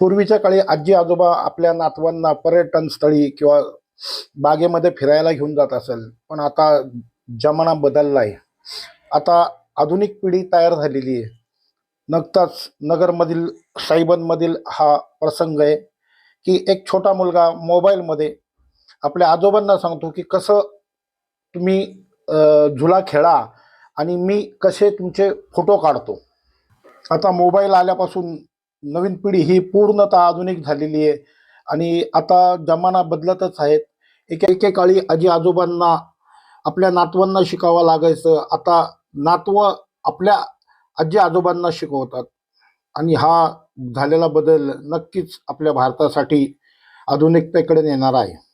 पूर्वीच्या काळी आजी आजोबा आपल्या नातवांना पर्यटन स्थळी किंवा बागेमध्ये फिरायला घेऊन जात असेल पण आता जमाना बदलला आहे आता आधुनिक पिढी तयार झालेली आहे. नुकताच नगरमधील साईबनमधील हा प्रसंग आहे की एक छोटा मुलगा मोबाईलमध्ये आपल्या आजोबांना सांगतो की कसं तुम्ही झुला खेळा आणि मी कसे तुमचे फोटो काढतो. आता मोबाईल आल्यापासून नवीन पिढी ही पूर्णतः आधुनिक झालेली आहे. आणि आता जमाना बदलतच आहेत. एके एकेकाळी आजी आजोबांना आपल्या नातवांना शिकावं लागायचं. आता नातव आपल्या आजी आजोबांना शिकवतात. आणि हा झालेला बदल नक्कीच आपल्या भारतासाठी आधुनिकतेकडे नेणार आहे.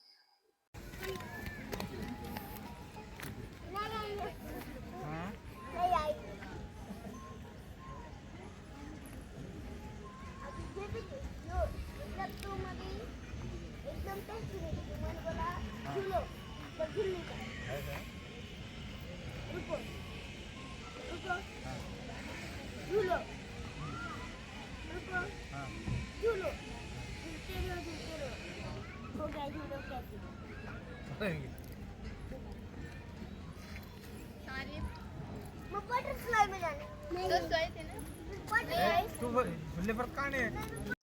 एकदम टेस्टी होती मन बोला झुलो तर झुलली का रुको रुको झुलो रुको झुलो झूलते रहो झूलते रहो हो गया झूलो कैसे मग बटरफ्लाई में जाना। नहीं तो गए थे ना बटरफ्लाई तू झुल्ले पर का नाही